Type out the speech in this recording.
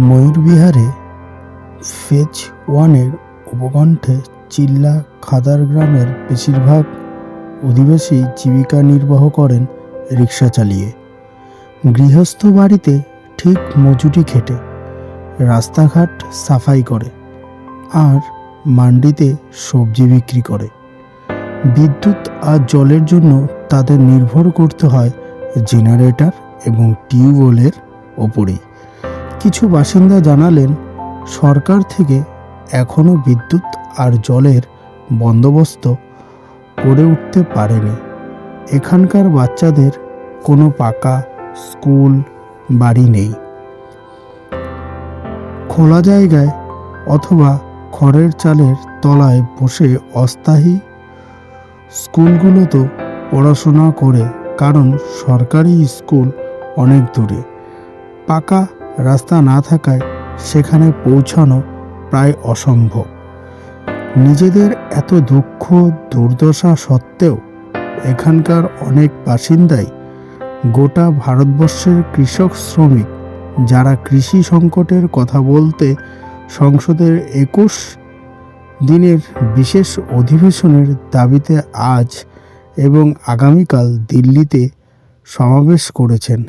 ময়ূরবিহারে phase ওয়ানের উপকণ্ঠে চিল্লা খাদার গ্রামের বেশিরভাগ অধিবাসী জীবিকা নির্বাহ করেন রিক্সা চালিয়ে। গৃহস্থ বাড়িতে ঠিক মজুরি খেটে, রাস্তাঘাট সাফাই করে আর মান্ডিতে সবজি বিক্রি করে। বিদ্যুৎ আর জলের জন্য তাদের নির্ভর করতে হয় জেনারেটর এবং টিউবওয়েলের ওপরেই। কিছু বাসিন্দা জানালেন, সরকার থেকে এখনও বিদ্যুৎ আর জলের বন্দোবস্ত করে উঠতে পারেনি। এখানকার বাচ্চাদের কোনো পাকা স্কুল, বাড়ি নেই। খোলা জায়গায় অথবা খড়ের চালের তলায় বসে অস্থায়ী স্কুলগুলোতে পড়াশোনা করে, কারণ সরকারি স্কুল অনেক দূরে। পাকা রাস্তা না থাকায় সেখানে পৌঁছানো প্রায় অসম্ভব। নিজেদের এত দুঃখ, দুর্দশা সত্ত্বেও এখানকার অনেক বাসিন্দাই গোটা ভারতবর্ষের কৃষক শ্রমিক যারা কৃষি সংকটের কথা বলতে সংসদের একুশ দিনের বিশেষ অধিবেশনের দাবিতে আজ এবং আগামীকাল দিল্লিতে সমাবেশ করেছেন।